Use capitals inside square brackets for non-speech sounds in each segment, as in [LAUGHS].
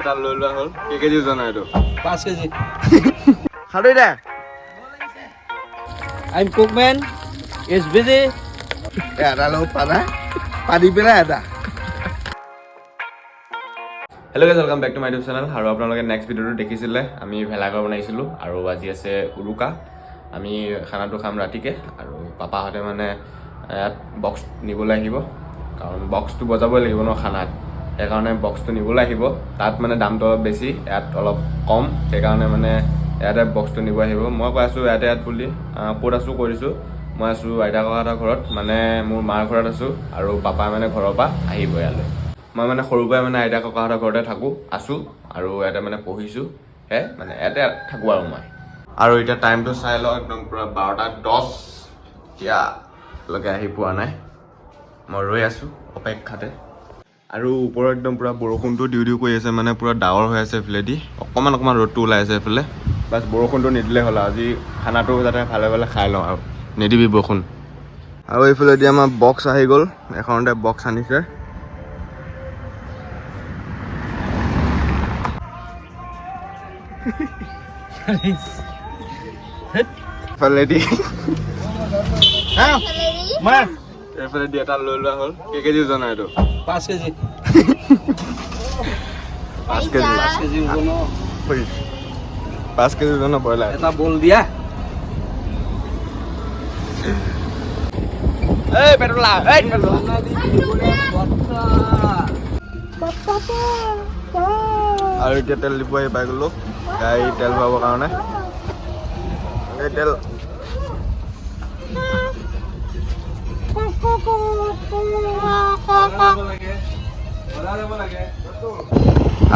এটা লৈ লোৱা হ'ল। কেই কেজি ওজন এইটো। পাঁচ কেজি। খালি দে। I am cookman is busy এটা লগত পানা। পানি পেলাই এটা। Hello' guys welcome back to my YouTube channel আৰু আপোনালোকে নেক্সট ভিডিঅ'টো দেখিছিলে আমি ভেলাঘৰ বনাইছিলোঁ। আৰু আজি আছে উৰুকা। আমি খানাটো খাম ৰাতিকে। আৰু পাপাহঁতে মানে ইয়াত বক্স নিবলৈ আহিব। কাৰণ বক্সটো বজাবই লাগিব ন খানাত। সেইকাৰণে বক্সটো নিবলৈ আহিব। তাত মানে দামটো অলপ বেছি ইয়াত অলপ কম। সেইকাৰণে মানে ইয়াতে বক্সটো নিব আহিব। মই কৈ আছোঁ ইয়াতে ইয়াত বুলি। ক'ত আছোঁ কৈ দিছোঁ। মই আছোঁ আইতা ককাহঁতৰ ঘৰত। মানে মোৰ মাৰ ঘৰত আছোঁ আৰু পাপাই মানে ঘৰৰ পৰা আহিব ইয়ালৈ। মই মানে সৰুৰ পৰাই মানে আইতা ককাহঁতৰ ঘৰতে থাকোঁ আছোঁ আৰু ইয়াতে মানে পঢ়িছোঁ। হে মানে ইয়াতে থাকোঁ আৰু মই। আৰু এতিয়া টাইমটো চাই লওঁ একদম পূৰা বাৰটা দহ। এতিয়ালৈকে আহি পোৱা নাই। মই ৰৈ আছোঁ অপেক্ষাতে। আৰু ওপৰত একদম পূৰা বৰষুণটো দিউ দিউ কৰি আছে মানে পূৰা ডাৱৰ হৈ আছে এইফালেদি। অকণমান অকণমান ৰ'দটো ওলাই আছে এইফালে। বাছ বৰষুণটো নিদিলে হ'ল আজি খানাটো যাতে ভালে ভালে খাই লওঁ আৰু। নিদিবি বৰষুণ। আৰু এইফালেদি আমাৰ বক্স আহি গ'ল এখনতে বক্স আনিছে। এইফালেদি। এইফালেদি? এটা লৈ লোৱা হ'ল কেই কেজি ওজন হয় এইটো পাঁচ কেজি পাঁচ কেজি পাঁচ কেজি ওজনৰ পাঁচ কেজি ওজনৰ ব্ৰইলাৰ এটা বল দিয়া এই পেটলা এই আৰু এতিয়া তেল দিব আহি পাই গ'লো গাড়ী তেল ভৰাবৰ কাৰণে এই তেল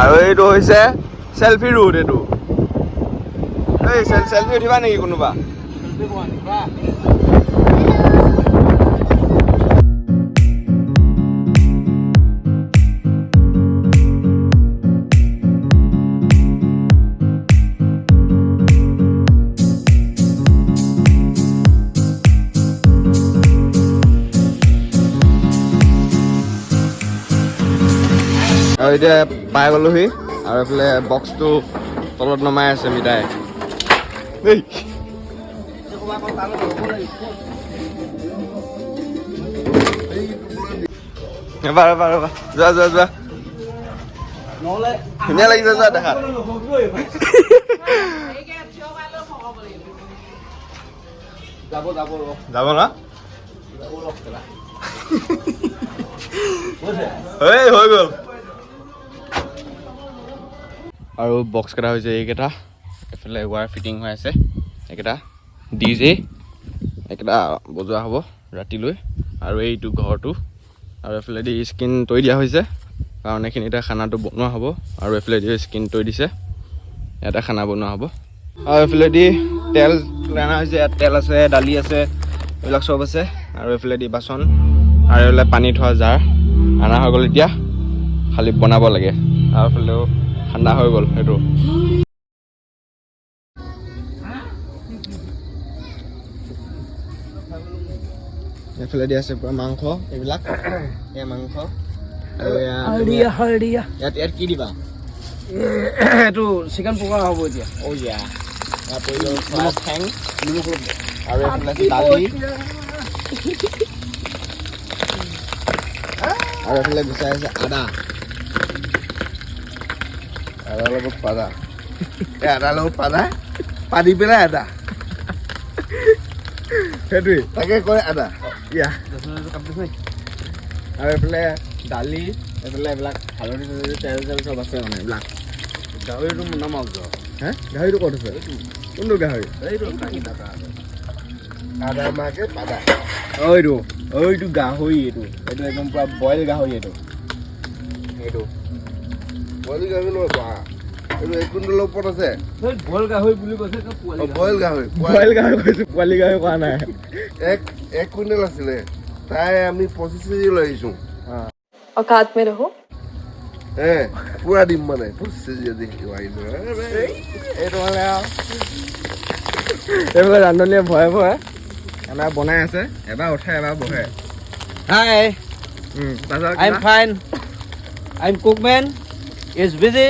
আৰু এইটো হৈছে চেলফি ৰুট এইটো। এই চেলফি উঠিবা নেকি কোনোবা? আৰু এতিয়া পাই গ'লোহি আৰু এইফালে বক্সটো তলত নমাই আছে মিতাই এবাৰ এবাৰ এবাৰ যোৱা যোৱা যোৱা। ধুনীয়া লাগিছে যোৱা দেখাত [LAUGHS] যাব না? [LAUGHS] হৈ গ'ল। আৰু বক্স কেইটা হৈছে এইকেইটা। এইফালে ৱায়াৰ ফিটিং হৈ আছে। এইকেইটা ডি জে এইকেইটা বজোৱা হ'ব ৰাতিলৈ। আৰু এইটো ঘৰটো। আৰু এইফালেদি স্কিন তৰি দিয়া হৈছে। কাৰণ এইখিনিতে খানাটো বনোৱা হ'ব। আৰু এইফালেদি স্কিন তৰি দিছে। ইয়াতে খানা বনোৱা হ'ব। আৰু এইফালেদি তেল অনা হৈছে। ইয়াত তেল আছে দালি আছে এইবিলাক চব আছে। আৰু এইফালেদি বাচন। আৰু এইফালে পানী থোৱা জাৰ। অনা হৈ গ'ল এতিয়া। খালি বনাব লাগে। আৰু এইফালেও ঠাণ্ডা হৈ গ'ল সেইটো। এইফালেদি আছে পূৰা মাংস এইবিলাক। এয়া মাংস আৰু ইয়াত ইয়াত কি দিবা? এইটো চিকেন পকৰা হ'ব এতিয়া। অ' ঠেং। দে। আৰু এইফালে আছে দালি। আৰু এইফালে গুচাই আছে আদা। Era la bopada. Era la bopada. Padi pila ada. Henry, pakai kau ada. Ya. আর এফালে দালি এফালে এইবিলাক হালধি চালধি তেল চেল চব আছে মানে এইবিলাক গাহৰিটো মোনা মাংস হে গাহৰিটো ক'ত আছে কোনটো গাহৰি এইটো আদা মাকে পাদা ঐটো ঐটো গাহৰি এইটো এইটো একদম পুৰা বইল গাহৰি এইটো এইটো বইল গাহৰি নহয় বা এইটো এক কুইণ্টেলৰ ওপৰত আছে বইল গাহৰি বুলি কৈছে তো পোৱালি অ, বইল গাহৰি বইল গাহৰি কৈছো পোৱালি গাহৰি কোৱা নাই এক এক কুইণ্টেল আছিলে তাই আমি পঁচিছ কেজি লৈ আহিছোঁ औकात में रहो হে পুৰা দিম মানে পঁচিছ কেজি দি আহিলোঁ এইটো মানে আৰু এইফালে ৰান্ধনীয়ে ভয়ে ভয়ে খানা বনাই আছে এবাৰ উঠে এবাৰ বহে হাই উম, তাৰপিছত আই এম কিবা? Fine I am কুকমেন is busy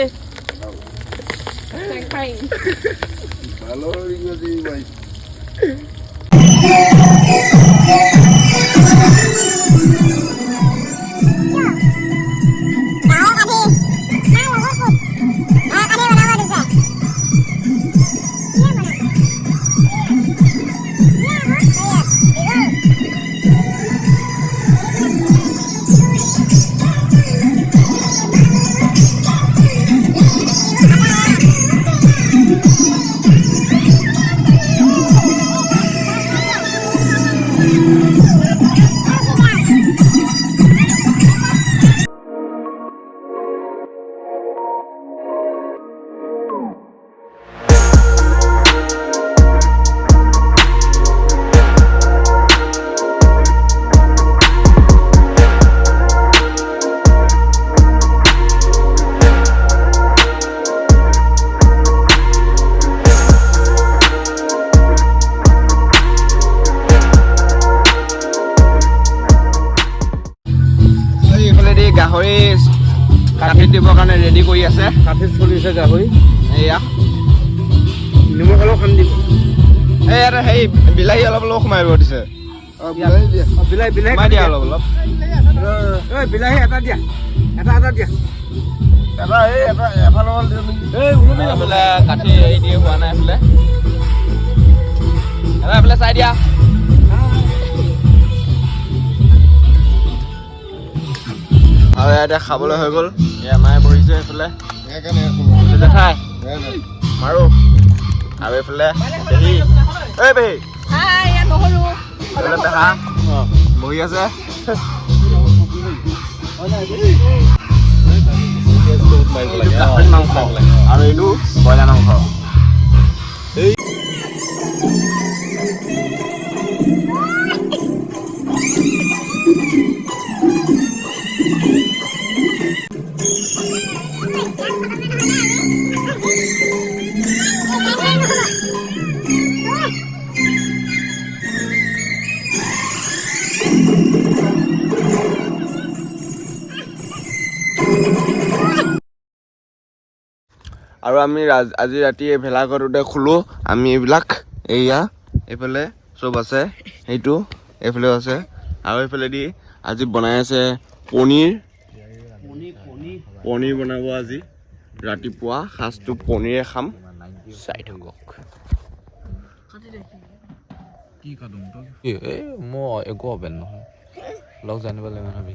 ভালো হয়ে ভাই। দিবৰ কাৰণে ৰেডি কৰি আছে। কাঠি চলিছে গাহৰি এয়া। নিমখ অলপ সানি দিব এই ইয়াতে সেই বিলাহী অলপ অলপ সোমাই দিব দিছে। বিলাহী বিলাহী সোমাই দিয়া অলপ অলপ। ঐ বিলাহী এটা দিয়া। এটা এটা দিয়া। এটা এই এটা এফালৰ এই ওলমি যাব এইফালে কাঠি হেৰি দিয়ে হোৱা নাই এইফালে। এবাৰ এইফালে চাই দিয়া। আৰু ইয়াতে খাবলৈ হৈ গ'ল। এয়া মায়ে বহিছে এইফালে জেঠাই মাৰো আৰু এইফালে পেহী ঐ পেহী. এইফালে পেহা বহি আছে এইটো গাহৰি মাংস আৰু এইটো ব্ৰইলাৰ মাংস আৰু আমি ৰাজ- আজি ৰাতি এই ভেলাঘৰটোতে খোলো আমি এইবিলাক এইয়া এইফালে চব আছে সেইটো এইফালেও আছে। আৰু এইফালেদি আজি বনাই আছে পনীৰ। পনীৰ বনাব আজি। ৰাতিপুৱা সাজটো পনীৰে খাম। চাই থাকক। এই মোৰ একো অপেন নহয়। লগ জানিব লাগিব ভাবি